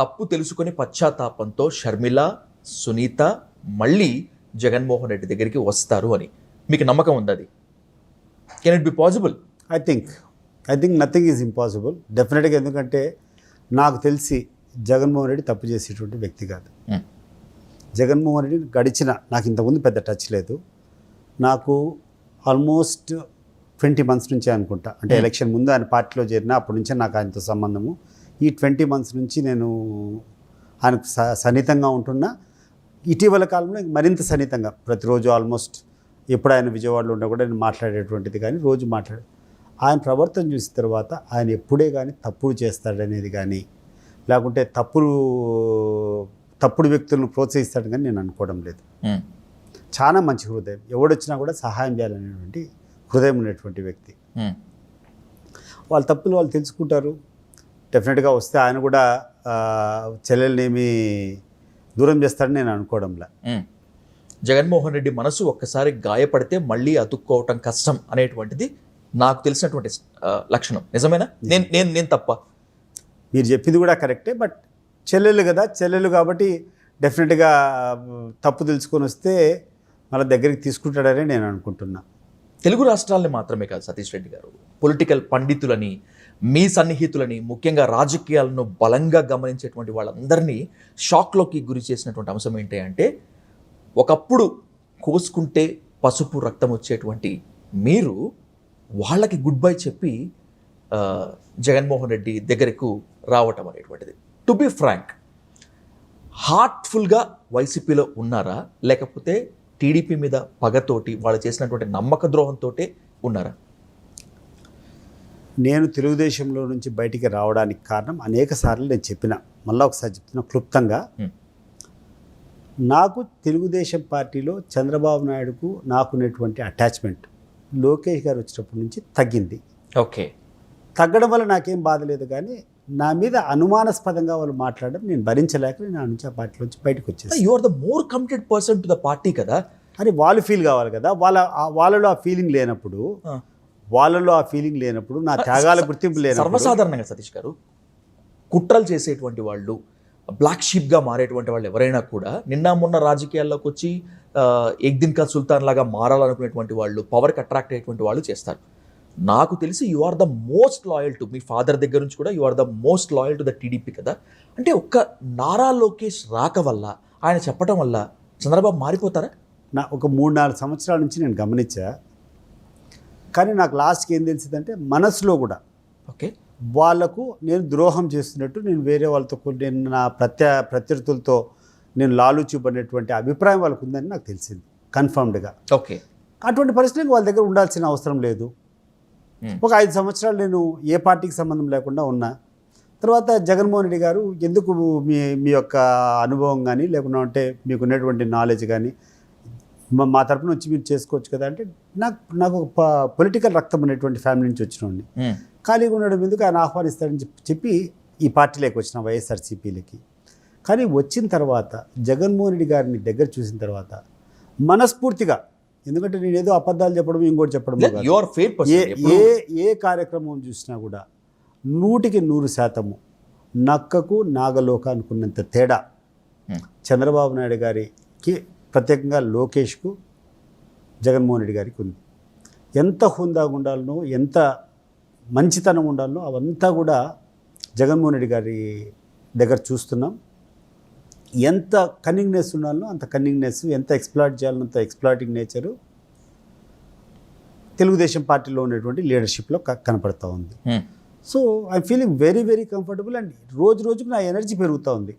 తప్పు తెలుసుకొని పశ్చాత్తాపంతో షర్మిల సునీత మళ్ళీ జగన్మోహన్ రెడ్డి దగ్గరికి వస్తారు అని. మీకు నమ్మకం ఉంది అది? Can it be possible I think I think nothing is impossible డెఫినెట్గా ఎందుకంటే నాకు తెలిసి జగన్మోహన్ రెడ్డి తప్పు చేసేటువంటి వ్యక్తి కాదు. జగన్మోహన్ రెడ్డి గడిచిన నాకు ఇంతకుముందు పెద్ద టచ్ లేదు. నాకు ఆల్మోస్ట్ ట్వంటీ మంత్స్ నుంచే అనుకుంటా. అంటే ఎలక్షన్ ముందు ఆయన పార్టీలో చేరిన అప్పటి నుంచే నాకు ఆయనతో సంబంధము. ఈ ట్వంటీ మంత్స్ నుంచి నేను ఆయనకు స- సన్నిహితంగా ఉంటున్నా. ఇటీవల కాలంలో మరింత సన్నిహితంగా ప్రతిరోజు ఆల్మోస్ట్ ఎప్పుడు ఆయన విజయవాడలో ఉన్నా కూడా నేను మాట్లాడేటువంటిది కానీ రోజు మాట్లాడే ఆయన ప్రవర్తన చూసిన తర్వాత ఆయన ఎప్పుడే కానీ తప్పుడు చేస్తాడనేది కానీ లేకుంటే తప్పుడు తప్పుడు వ్యక్తులను ప్రోత్సహిస్తాడు కానీ నేను అనుకోవడం లేదు. చాలా మంచి హృదయం. ఎవడొచ్చినా కూడా సహాయం చేయాలనేటువంటి హృదయం ఉన్నటువంటి వ్యక్తి. వాళ్ళ తప్పులు వాళ్ళు తెలుసుకుంటారు. డెఫినెట్గా వస్తే ఆయన కూడా ఆ, చెల్లెల్ని ఏమి దూరం చేస్తాడని నేను అనుకోవడంలే. జగన్మోహన్ రెడ్డి మనసు ఒక్కసారి గాయపడితే మళ్ళీ అతుక్కోవటం కష్టం అనేటువంటిది నాకు తెలిసినటువంటి లక్షణం. నిజమేనా? నేను నేను నేను తప్ప. మీరు చెప్పింది కూడా కరెక్టే బట్ చెల్లెలు కదా చెల్లెలు కాబట్టి డెఫినెట్గా తప్పు తెలుసుకొని వస్తే మళ్ళీ దగ్గరికి తీసుకుంటాడని నేను అనుకుంటున్నా. తెలుగు రాష్ట్రాలని మాత్రమే కాదు సతీష్ రెడ్డి గారు. పొలిటికల్ పండితులని మీ సన్నిహితులని ముఖ్యంగా రాజకీయాలను బలంగా గమనించేటువంటి వాళ్ళందరినీ షాక్లోకి గురి చేసినటువంటి అంశం ఏంటి అంటే ఒకప్పుడు కోసుకుంటే పసుపు రక్తం వచ్చేటువంటి మీరు వాళ్ళకి గుడ్ బై చెప్పి జగన్మోహన్ రెడ్డి దగ్గరకు రావటం అనేటువంటిది. టు బి ఫ్రాంక్ హార్ట్ఫుల్గా వైసీపీలో ఉన్నారా? లేకపోతే టీడీపీ మీద పగతోటి వాళ్ళు చేసినటువంటి నమ్మక ద్రోహంతో ఉన్నారా? నేను తెలుగుదేశంలో నుంచి బయటికి రావడానికి కారణం అనేక సార్లు నేను చెప్పిన. మళ్ళీ ఒకసారి చెప్తున్నా క్లుప్తంగా. నాకు తెలుగుదేశం పార్టీలో చంద్రబాబు నాయుడుకు నాకున్నటువంటి అటాచ్మెంట్ లోకేష్ గారు వచ్చినప్పటి నుంచి తగ్గింది. ఓకే. తగ్గడం వల్ల నాకేం బాధ లేదు కానీ నా మీద అనుమానాస్పదంగా వాళ్ళు మాట్లాడడం నేను భరించలేక నేను ఆ నుంచి ఆ పార్టీలోంచి బయటకు వచ్చేసి. You are the more committed person to the party కదా? అని వాళ్ళు ఫీల్ కావాలి కదా. వాళ్ళ వాళ్ళలో ఆ ఫీలింగ్ లేనప్పుడు. వాళ్ళలో ఆ ఫీలింగ్ లేనప్పుడు నా త్యాగాల గుర్తింపు లేనప్పుడు సర్వసాధారణంగా సతీష్ గారు కుట్రలు చేసేటువంటి వాళ్ళు బ్లాక్ షీప్గా మారేటువంటి వాళ్ళు ఎవరైనా కూడా నిన్న మొన్న రాజకీయాల్లోకి వచ్చి ఎగ్దిన్ కా సుల్తాన్ లాగా మారాలనుకునేటువంటి వాళ్ళు పవర్కి అట్రాక్ట్ అయ్యేటువంటి వాళ్ళు చేస్తారు. నాకు తెలిసి you are the most loyal to me father దగ్గర నుంచి కూడా you are the most loyal to the TDP కదా. అంటే ఒక్క నారా లోకేష్ రాక వల్ల ఆయన చెప్పడం వల్ల చంద్రబాబు మారిపోతారా? నా ఒక మూడు నాలుగు సంవత్సరాల నుంచి నేను గమనించా కానీ నాకు లాస్ట్కి ఏం తెలిసిందంటే మనసులో కూడా ఓకే. వాళ్ళకు నేను ద్రోహం చేస్తున్నట్టు నేను వేరే వాళ్ళతో నేను నా ప్రత్య ప్రత్యర్థులతో నేను లాలు చూపనేటువంటి అభిప్రాయం వాళ్ళకు ఉందని నాకు తెలిసింది కన్ఫర్మ్డ్గా. ఓకే. అటువంటి పరిస్థితులకు వాళ్ళ దగ్గర ఉండాల్సిన అవసరం లేదు. ఒక ఐదు సంవత్సరాలు నేను ఏ పార్టీకి సంబంధం లేకుండా ఉన్నా తర్వాత జగన్మోహన్ రెడ్డి గారు ఎందుకు మీ మీ యొక్క అనుభవం కానీ లేకుండా అంటే మీకు ఉన్నటువంటి నాలెడ్జ్ కానీ మా తరపున వచ్చి మీరు చేసుకోవచ్చు కదా అంటే నాకు నాకు ఒక పొలిటికల్ రక్తం ఉన్నటువంటి ఫ్యామిలీ నుంచి వచ్చినోడిని ఖాళీగా ఉండడం ఎందుకు ఆయన ఆహ్వానిస్తాడని చెప్పి చెప్పి ఈ పార్టీలోకి వచ్చిన వైఎస్ఆర్సీపీలకి కానీ వచ్చిన తర్వాత జగన్మోహన్ రెడ్డి గారిని దగ్గర చూసిన తర్వాత మనస్ఫూర్తిగా ఎందుకంటే నేను ఏదో అబద్ధాలు చెప్పడం ఇంకోటి చెప్పడం. ఏ ఏ ఏ కార్యక్రమం చూసినా కూడా నూటికి నూరు శాతము నక్కకు నాగలోకానికి ఉన్నంత తేడా. చంద్రబాబు నాయుడు గారికి ప్రత్యేకంగా లోకేష్కు జగన్మోహన్ రెడ్డి గారికి ఉంది. ఎంత హుందాగా ఉండాలనో ఎంత మంచితనం ఉండాలనో అవంతా కూడా జగన్మోహన్ రెడ్డి గారి దగ్గర చూస్తున్నాం. ఎంత కన్నింగ్నెస్ ఉండాలనో అంత కన్నింగ్నెస్ ఎంత ఎక్స్ప్లాయిట్ చేయాలనో అంత ఎక్స్ప్లాయిటింగ్ నేచరు తెలుగుదేశం పార్టీలో ఉన్నటువంటి లీడర్షిప్లో కనపడతా ఉంది. So I feeling very very comfortable and రోజు రోజుకు నా ఎనర్జీ పెరుగుతూ ఉంది.